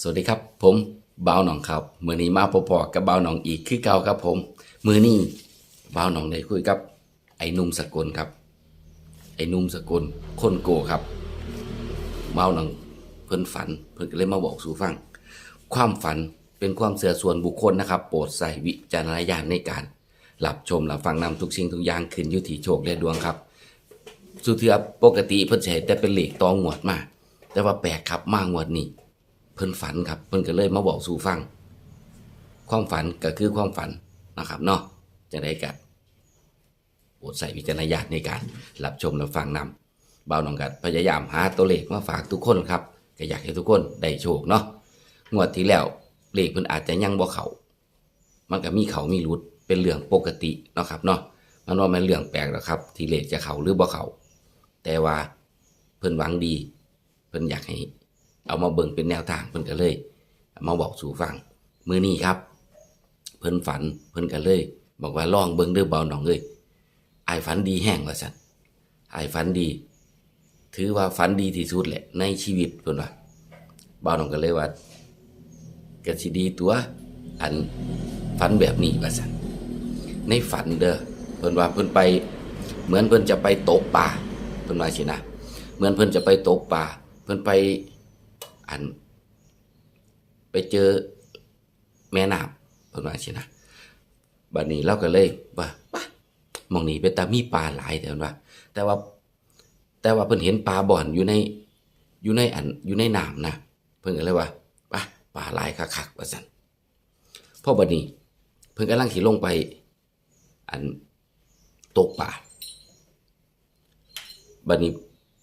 สวัสดีครับ ผมบ่าวหนองครับมือนี้มาพอๆกับบ่าวหนองอีกคือเก่าครับผม มือนี้บ่าวหนองได้คุยกับ ไอ้หนุ่มสกลครับ ไอ้หนุ่มสกลคนโกครับบ่าวหนองเพิ่นฝันเพิ่นก็เลยมาบอกสู่ฟัง ความฝันเป็นความเสื่อส่วนบุคคลนะครับ โปรดใส่วิจารณญาณในการรับชมรับฟังนำทุกสิ่งทุกอย่างขึ้นยู่ที่โชคและดวงครับ สุเทือปกติเพิ่นใช้แต่เป็นเหล็กตองงวดมาแต่ว่าแปลกครับมางวดนี้ เพิ่นฝันครับเพิ่นก็เลยมาบอกสู่ฟัง ความฝันก็คือความฝันนะครับเนาะจะได้กันโปรดใส่วิจารณญาณในการรับชมรับฟังนำบ่าวน้องกัดพยายามหาตัวเลขมาฝากทุกคนครับก็อยากให้ทุกคนได้โชคเนาะงวดที่แล้วเลขเพิ่นอาจจะยังบ่เขามันก็มีเขามีรุดเป็นเรื่องปกติเนาะครับเนาะมันว่ามันเรื่องแปลกหรอกครับ ที่เลขจะเขาหรือบ่เขาแต่ว่าเพิ่นหวังดี เพิ่นอยากให้ เอามาเบิ่งเป็นแนวทางเพิ่นก็เลย มาบอกสู่ฟังมือนี้ครับ เพิ่นฝันเพิ่นก็เลย บอกว่าลองเบิ่งเด้อเบาหน่องเอ้ยอายฝันดีแห้งว่าซั่นอายฝันดี ถือว่าฝันดีที่สุดแหละ ในชีวิตเพิ่นว่าเบาหน่องก็เลยว่าก็สิดีตัว อันฝันแบบนี้ว่าซั่นในฝันเด้อเพิ่นว่าเพิ่นไป เหมือนเพิ่นจะไปตกปลาเพิ่นว่าสินะ เหมือนเพิ่นจะไปตกปลาเพิ่นไป อัน ไปเจอแม่น้ำเพิ่นว่าสินะบัดนี้เราก็เลยว่าปมองนี้เป็นตามีปลาหลายแต่ว่า แต่ว่า แต่ว่าเพิ่นเห็นปลาบ่อนอยู่ใน อยู่ในอันอยู่ในน้ำนะเพิ่นก็เลยว่าปปลาหลายคักๆว่าซั่นพ่อบัดนี้ เพิ่นกำลังสิลงไป อันตกปลาบัดนี้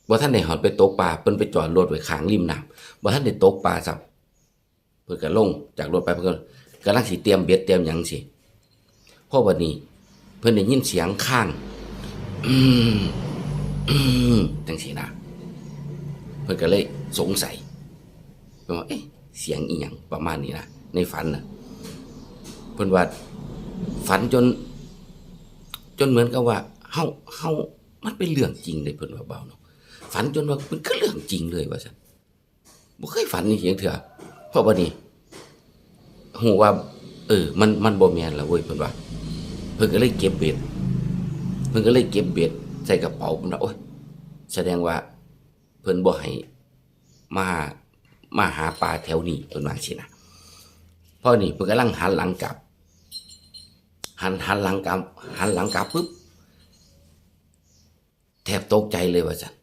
ว่าท่านได้หอดไปตกปลาเพิ่นไปจอดรถไว้ข้างริมน้ำ ว่ท่านได้ตกปลาสับเพิ่นก็ลงจากรถไปเพิ่นก็กำลังสิเตรียมเบ็ดเตรียมหยังสิพราะวันนี้ เพิ่นได้ยินเสียงข้างอืมอืมจังสีนะเพิ่นก็เลยสงสัยเพิ่นว่าเอ๊ะเสียงอีหยังประมาณนี้นะในฝันน่ะเพิ่นว่าฝันจน จนเหมือนกับว่าเฮาเฮามันเป็นเรื่องจริงเลยเพิ่นว่าเบาเนาะฝันจนว่ามันก็เรื่องจริงเลยว่าซั่น บ่เคยฝันนี่เสียงเถื่อเพราะว่านี่ฮู้ว่า เออ มันมันบ่แม่นละเว้ยเพิ่นว่าเพิ่นก็เลยเก็บเบ็ดเพิ่นก็เลยเก็บเบ็ดใส่กระเป๋าเพิ่นว่าโอ๊ยแสดงว่า เพิ่นบ่ให้มามาหาปลาแถวนี้เพิ่นว่าสินะพอนี่เพิ่นกำลังหันหลังกลับ หันหันหลังกลับ หันหลังกลับปุ๊บแทบตกใจเลยว่าสัน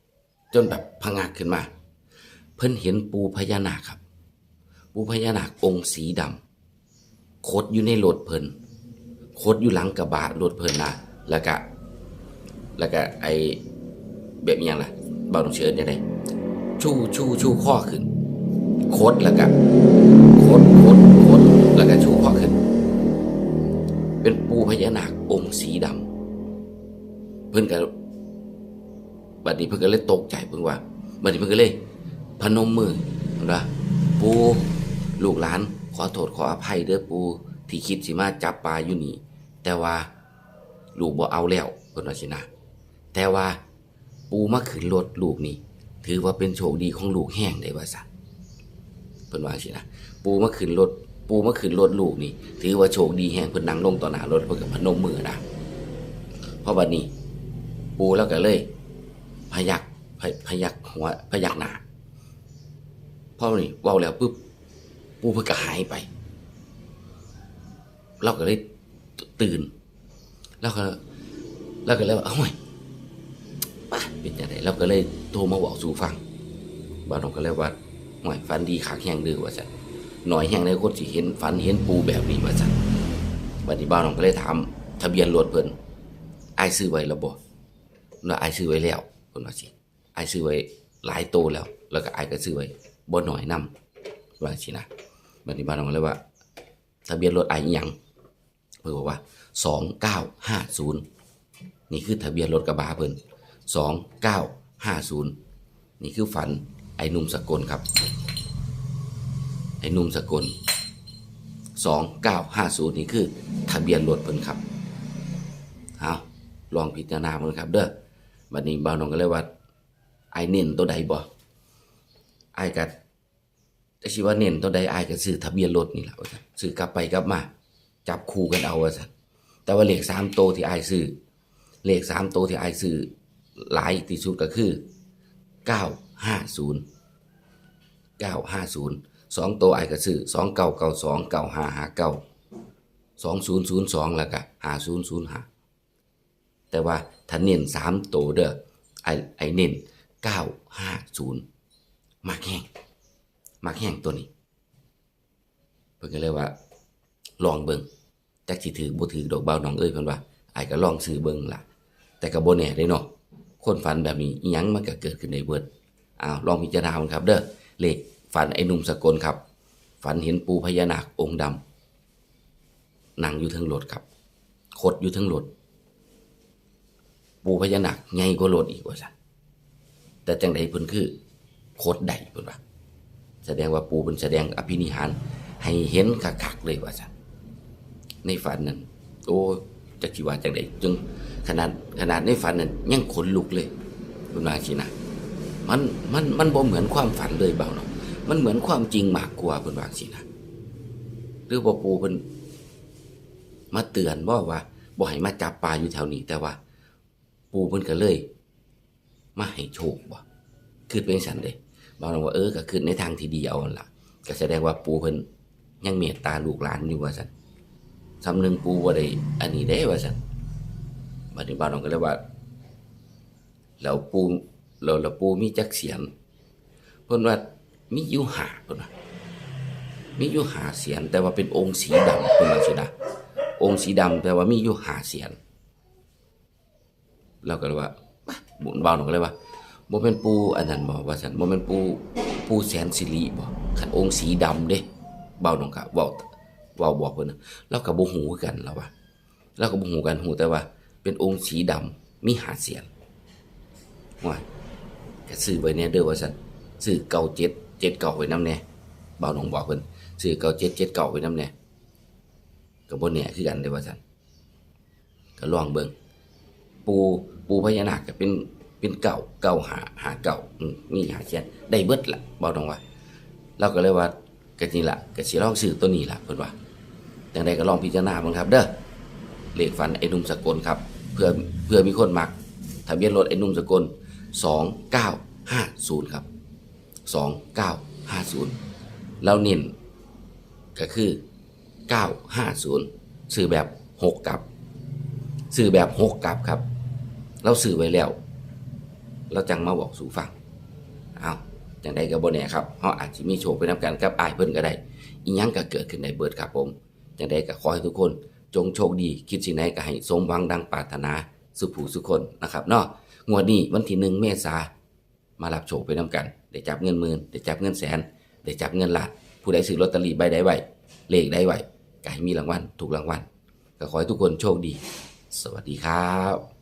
จนแบบพะงักขึ้นมา เพิ่นเห็นปูพญานาคครับ ปูพญานาคองค์สีดำโคดอยู่ในรถเพิ่นโคดอยู่หลังกระบะรถเพิ่นนะแล้วก็แล้วก็ไอแบบยังล่ะเบาต้องเชิญยังไงชูชูชูข้อขึ้นโคดแล้วก็โคดโคดโคดแล้วก็ชูข้อขึ้น เป็นปูพญานาคองค์สีดำเพิ่นก็บัดนี้เพิ่นก็เลยตกใจเพิ่นว่าบัดนี้เพิ่นก็เลย พนมมือนะปูลูกหลานขอโทษขออภัยเด้อปูที่คิดสิมาจับปลาอยู่นี่ แต่ว่าลูกบ่เอาแล้วเพิ่นว่าสินะ แต่ว่าปูมาขึ้นรถลูกนี่ ถือว่าเป็นโชคดีของลูกแห้งได้ว่าซั่นเพิ่นว่าสินะปูมาขึ้นรถปูมาขึ้นรถลูกนี่ ถือว่าโชคดีแห้งเพิ่นนั่งลงต่อหน้ารถเพิ่นก็พนมมือนะเพราะบัดนี้ ปูแล้วก็เลย พยักพยพยักหัวพยักหน้า พอนี่เว้าแล้วปุ๊บปูเพิ่นก็หายไป เราก็เลยตื่นแล้วก็แล้วก็เลยว่าเอ้ยป่ะเป็นยังไงเราก็เลยโทรมาบอกสู่ฟังบ้านเราก็เลยว่าหน่อยฝันดีขากแห้งดื้อว่าจันหน่อยแห้งในโคนสิเห็นฝันเห็นปูแบบนี้ว่าจันบัดนี้บ้านเราก็เลยถามทะเบียนรถเพิ่นไอ้ซื้อไว้แล้วบ่เนาไอซื้อไว้แล้วคนว่าสิไอซื้อไว้หลายโตแล้ว แล้วก็ไอก็ซื้อไว้ บ่หน่อยนํว่าสินะบัดนี้บ้านเราก็เลยว่าทะเบียนรถไอายอิหยังเพิ่นบอกว่าสองเก้าห้าศูนย์นี่คือทะเบียนรถกระบะเพิ่นสองเก้าห้าศูนย์นี่คือฝันไอ้หนุ่มสกลครับ ไอ้หนุ่มสกลสองเก้าห้าศูนย์นี่คือทะเบียนรถเพิ่นครับเอาลองพิจารณาเพิ่นครับ เด้อบัดนี้บ่าวน้องก็เลยว่าไอ้เน้นตัวใดบ่ ไอ้กัดแต่สิว่าเน้นตัวใดอายก็ซื้อทะเบียนรถนี่แหละว่าซั่นซื้อกลับไปกลับมา จับคู่กันเอาว่าซั่นแต่ว่าเลขสามโตที่อายซื้อเลขสามโตที่อายซื้อหลายที่สุดก็คือเก้าห้าศูนย์เก้าห้าศูนย์สองโตัวอายก็ซื้อสองเก้าเก้าสองเก้าห้าห้าเก้าสองศูนย์ศูนย์สองแล้วก็ห้าศูนย์ศูนย์ห้าแต่ว่าถ้าเน้นสามโตเด้อไอ้ไอ้เน้นเก้าห้าศูนย์ มากแห้งมักแห้งตัวนี้เพิ่นก็เลยว่า ลองเบิ่งจักสิถือบ่ถือดอกเบาน้องเอ้ยเพิ่นว่าอ้ายก็ลองซื้อเบิ่งล่ะ แต่ก็บ่แน่เด้เนาะคนฝันแบบนี้อิหยังมันก็เกิดขึ้นได้เบิดอ้าวลองพิจารณามันครับ เด้อเลขฝันไอ้หนุ่มสกลครับ ฝันเห็นปูพญานาคองค์ดำนั่งอยู่เทั้งรถครับขดอยู่เทั้งรถปูพญานาคใหญ่กว่ารถอีกว่าซั่นแต่จังใดเพิ่นคือ โคตรใดเพิ่นว่า แสดงว่าปูเป็นแสดงอภินิหาร ให้เห็นคักๆเลยว่าซั่นในฝันนั้นโอ้จักสิว่าจังไดจึงขนาดขนาดในฝันนั้นยังขนลุกเลยคุณว่าสินะมันมันมันบ่เหมือนความฝันเลยเบาเนาะมันเหมือนความจริงมากกว่าเพิ่นว่าสินะหรือว่าปูเพิ่นมาเตือนบ่าว่าบ่ให้มาจับปลาอยู่แถวนี้ แต่ว่า ปูเพิ่นก็เลย มาให้โชคบ่คือเป็นสันเด้ บางเราว่าเออก็คือในทางที่ดีเอาล่ะ ก็แสดงว่าปูเพิ่นยังเมตตาลูกหลานอยู่ว่าซั่นสำนึงปูบ่าได้อันนี้ได้ว่าซั่นบัดนี้บ้านเราก็เลยว่าแล้วปูแล้วแล้วปูมีจักเสียนเพิ่นว่ามีอยู่หาเพิ่นว่ามีอยู่หาเสียนแต่ว่าเป็นองค์สีดำเพิ่นว่าสินะองค์สีดำแต่ว่ามีอยู่หาเสียนเราก็เลยว่าบุญบ้านเราก็เลยว่า บ่เป็นปูอันนั้นบ่ว่าซั่นบ่เป็นปูปูแสนสิริบ่คันองค์สีดำเด้เบาหนองกะเว้าเว้าบอกเพิ่นน่ะเราก็บ่ฮู้กันแล้วว่าเราก็บ่ฮู้กันฮู้แต่ว่า เป็นองค์สีดำมีหาเสียนว่าก็ซื้อไว้แน่เด้อว่าซั่นซื้อเก่าเจ็ดเจ็ดเก่าไว้นำแน่เบาหนองบอกเพิ่นซื้อเก่าเจ็ดเจ็ดเก่าไว้นำแน่ก็บ่แน่คือกันเด้อว่าซั่นก็ลองเบิ่งปูปูพญานาคก็เป็น เป็นเก่าเก่าหาหาเก่ามนี่หาเชียนได้เบิดละบอกตรงว่าเราก็เลยว่าก็นี่ละก็สิลองซื้อตัวนี้ละเพิ่อนว่าจังใดก็ลองพิจารณาบ้างครับเด้อเลขฝันไอ้นุ่มสกลครับเพื่อเพื่อมีคนมักทะเบียนรถไอ้นุ่มสกล2950ครับ2950แล้วเน้นก็คือ 950ซื้อแบบหกกลับซื้อแบบหกกลับครับ เราซื้อไว้แล้ว เราจังมาบอกสู่ฟังเอาจังใดก็บ่แน่ครับเฮาอาจสิมีโชคไปนํกันกับอายเพิ่นก็ได้อีหยังก็เกิดขึ้นในเบิดครับผมจังใดก็ขอให้ทุกคนจงโชคดีคิดสิ่งใดก็ให้สมหวังดังปรารถนาสุขผู้สุขคนนะครับเนาะงวดนี้วันที่หนึ่งเมษามารับโชคไปนํกันได้จับเงินหมื่นได้จับเงินแสนได้จับเงินล้านผู้ใดซื้อลอตเตอรี่ใบใดไว้เลขใดไว้ก็ให้มีรางวัลถูกรางวัลก็ขอให้ทุกคนโชคดี สวัสดีครับ